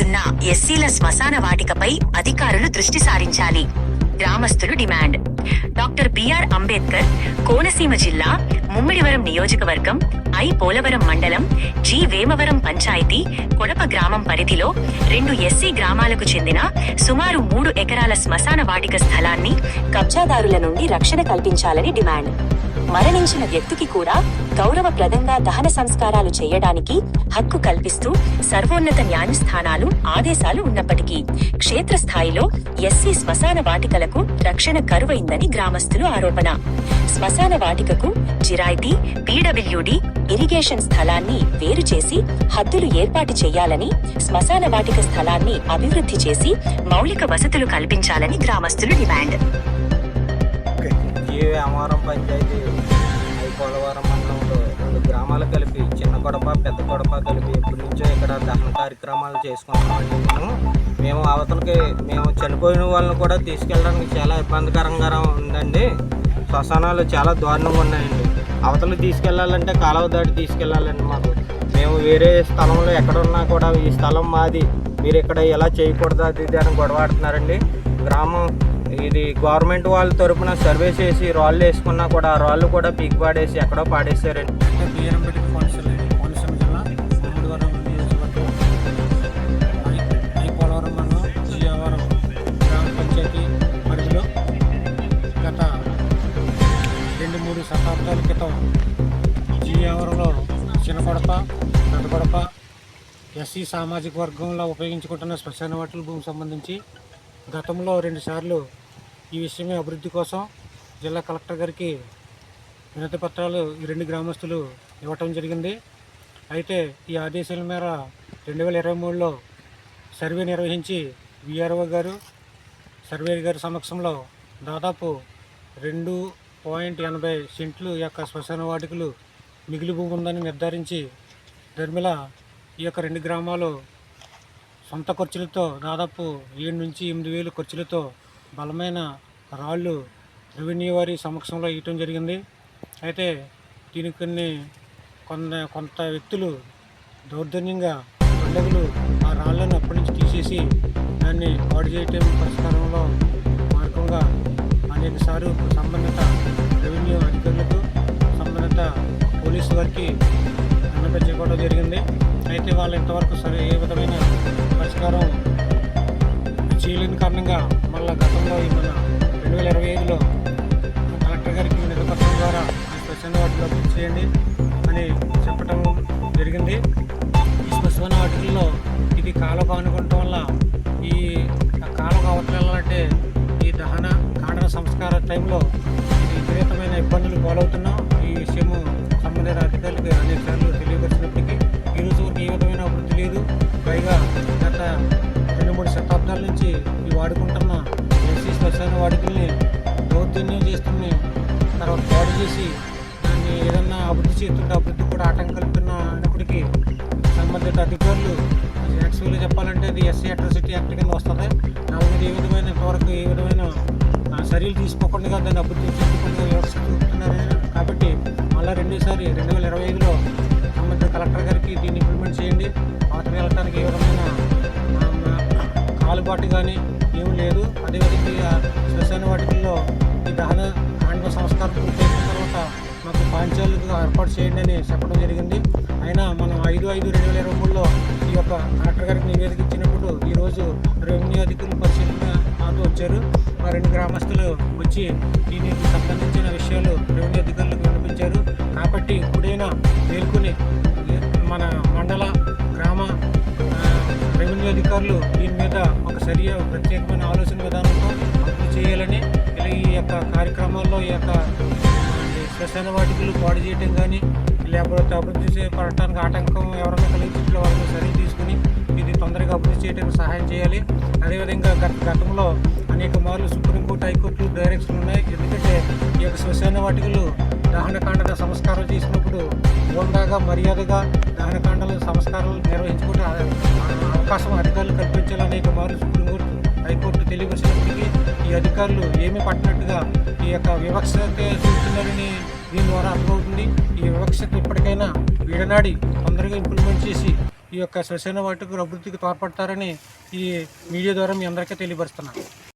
ఎస్సీల శ్మశాన వాటికపై అధికారులు దృష్టి సారించాలి. గ్రామస్తులు demand. Doctor B R Ambedkar Konaseema జిల్లా ముమ్మిడివరం నియోజకవర్గం ఐ. పోలవరం మండలం జి. వేమవరం పంచాయతీ కొడప గ్రామం పరిధిలో రెండు ఎస్సీ గ్రామాలకు చెందిన సుమారు మూడు ఎకరాల శ్మశాన వాటిక స్థలాన్ని కబ్జాదారుల నుండి రక్షణ కల్పించాలని డిమాండ్. మరణించిన వ్యక్తికి కూడా గౌరవప్రదంగా దహన సంస్కారాలు చేయడానికి హక్కు కల్పిస్తూ సర్వోన్నత న్యాయస్థానాలు ఆదేశాలు ఉన్నప్పటికీ క్షేత్రస్థాయిలో ఎస్సీ శ్మశాన వాటికలకు రక్షణ కరువైందని గ్రామస్తులు ఆరోపణ. శ్మశాన వాటికకు జిరాయితీ పీడబ్ల్యూడి ఇరిగేషన్ స్థలాన్ని వేరు చేసి హద్దులు ఏర్పాటు చేయాలని శ్మశాన వాటిక స్థలాన్ని అభివృద్ధి చేసి మౌలిక వసతులు కల్పించాలని గ్రామస్తులు డిమాండ్. ఈ అమవరం పంచాయతీ పోలవరం మండలంలో రెండు గ్రామాలు కలిపి చిన్న కొడప పెద్ద కొడప కలిపి ఎప్పటి నుంచో ఇక్కడ దహన కార్యక్రమాలు చేసుకుంటున్నామండి మేము మేము అవతలకి మేము చనిపోయిన వాళ్ళని కూడా తీసుకెళ్ళడానికి చాలా ఇబ్బందికరంగా ఉందండి. శ్మశానాలు చాలా దారుణంగా ఉన్నాయండి. అవతలకి తీసుకెళ్ళాలంటే కాలువ దాటి తీసుకెళ్ళాలండి మాకు. మేము వేరే స్థలంలో ఎక్కడున్నా కూడా ఈ స్థలం మాది. మీరు ఇక్కడ ఎలా చేయకూడదు అది ఇది అని గొడవాడుతున్నారండి గ్రామం ఇది గవర్నమెంట్ వాళ్ళ తరపున సర్వే చేసి రాళ్ళు వేసుకున్నా కూడా ఆ రాళ్ళు కూడా పీక్ పాడేసి ఎక్కడో పాడేశారండి. బీరంపేట కోనసీమ కోనసీమ జిల్లా మామిడివరం నియోజకవర్గం పోలవరం మండలం జియావరం గ్రామ పంచాయతీ పరిధిలో గత రెండు మూడు శతాబ్దాల క్రితం జియావరంలో చిన్న కొడప పెద్ద కొడప ఎస్సీ సామాజిక వర్గంలో ఉపయోగించుకుంటున్న శ్మశాన వాటిల భూమి సంబంధించి గతంలో రెండుసార్లు ఈ విషయమే అభివృద్ధి కోసం జిల్లా కలెక్టర్ గారికి వినతి పత్రాలు ఈ రెండు గ్రామస్తులు ఇవ్వటం జరిగింది. అయితే ఈ ఆదేశాల మేర రెండు వేల ఇరవై మూడులో సర్వే నిర్వహించి విఆర్ఓ గారు సర్వే గారి సమక్షంలో దాదాపు రెండు పాయింట్ ఎనభై సెంట్లు యొక్క శ్మశాన వాటికలు మిగిలి భూమి ఉందని నిర్ధారించి ధర్మిల ఈ యొక్క రెండు గ్రామాలు సొంత ఖర్చులతో దాదాపు ఏడు నుంచి ఎనిమిది వేలు ఖర్చులతో బలమైన రాళ్ళు రెవెన్యూ వారి సమక్షంలో ఇవ్వటం జరిగింది. అయితే దీనికి కొన్ని కొంత కొంత వ్యక్తులు దౌర్జన్యంగా పండుగలు ఆ రాళ్ళను అప్పటి నుంచి తీసేసి దాన్ని పాడు చేయటం పరిష్కారంలో మార్గంగా అనేకసార్లు సంబంధిత రెవెన్యూ అధికారులకు సంబంధిత పోలీసు వారికి విన్నపించుకోవడం జరిగింది. అయితే వాళ్ళు ఇంతవరకు సరే ఏ విధమైన చేయండి అని చెప్పటం జరిగింది. ఈ శ్మశాన వాటిల్లో ఇది కాలువ అనుకుంటాం వల్ల ఈ కాలువ అవతలంటే ఈ దహన కాండన సంస్కార టైంలో విపరీతమైన ఇబ్బందులు పాలవుతున్నాం. ఈ విషయము సంబంధిత అధికారులకు అనేక సార్లు తెలియపరిచినప్పటికీ ఈ రోజు వరకు ఏ విధమైన అభివృద్ధి లేదు. పైగా గత రెండు మూడు శతాబ్దాల నుంచి ఈ వాడుకుంటున్న ఎస్సీ శ్మశాన వాడుకల్ని దౌర్జన్యం చేస్తున్న తర్వాత పాడు చేసి అభివృద్ధి చెందుతున్న అభివృద్ధి కూడా ఆటంకం కలుపుతున్నప్పటికీ సంబంధిత అధికారులు యాక్చువల్గా చెప్పాలంటే అది ఎస్సీ అట్రాసిటీ యాక్ట్ కింద వస్తుంది. దాని ఏ విధమైన ఇంతవరకు ఏ విధమైన చర్యలు తీసుకోకుండా దాన్ని అభివృద్ధి చేసుకోకుండా వ్యవస్థ కాబట్టి మళ్ళీ రెండోసారి రెండు వేల ఇరవై ఐదులో సంబంధిత కలెక్టర్ గారికి దీన్ని ఇంప్లిమెంట్ చేయండి. అవతల వెళ్ళటానికి ఏ విధమైన కాలుబాటు కానీ ఏమీ లేదు. అదేవిధంగా శ్మశాన వాటికల్లో ఈ దహన కాండ సంస్కారం పూర్తయిన తర్వాత మాకు పాంచాలకు ఏర్పాటు చేయండి అని చెప్పడం జరిగింది. అయినా మనం ఐదు ఐదు రెండు వేల ఇరవై మూడులో ఈ యొక్క కలెక్టర్ గారికి నివేదిక ఇచ్చినప్పుడు ఈరోజు రెవెన్యూ అధికారులు పరిశీలన మాతో వచ్చారు. మా రెండు గ్రామస్తులు వచ్చి దీనికి సంబంధించిన విషయాలు రెవెన్యూ అధికారులకు వినిపించారు కాబట్టి ఇప్పుడైనా మేల్కొని మన మండల గ్రామ రెవెన్యూ అధికారులు దీని మీద ఒక సరియ ప్రత్యేకమైన ఆలోచన విధానంతో అమలు చేయాలని ఇలా ఈ యొక్క కార్యక్రమాల్లో ఈ యొక్క శ్మశాన వాటికలు పాడు చేయటం కానీ లేకపోతే అభివృద్ధి పడటానికి ఆటంకం ఎవరైనా కలిగించిన వాళ్ళని సరి తీసుకుని ఇది తొందరగా అభివృద్ధి చేయడానికి సహాయం చేయాలి. అదేవిధంగా గత గతంలో అనేక మార్లు సుప్రీంకోర్టు హైకోర్టు డైరెక్షన్ ఉన్నాయి. ఎందుకంటే ఈ యొక్క శ్మశాన వాటికలు దహనకాండ సంస్కారం చేసినప్పుడు హోందాగా మర్యాదగా దహనకాండల సంస్కారాలు నిర్వహించుకుంటే అవకాశం అధికారులు కల్పించాలని అనేక మార్లు సుప్రీంకోర్టు హైకోర్టు తెలియపరిచినప్పటికీ ఈ అధికారులు ఏమీ పట్టినట్టుగా ఈ యొక్క వివక్షత చూస్తున్నారని దీని ద్వారా అర్థమవుతుంది. ఈ వివక్షత ఇప్పటికైనా వీడనాడి తొందరగా ఇంప్లిమెంట్ చేసి ఈ యొక్క శ్మశాన వాటికి అభివృద్ధికి తోడ్పడతారని ఈ మీడియా ద్వారా మీ అందరికీ తెలియపరుస్తున్నాను.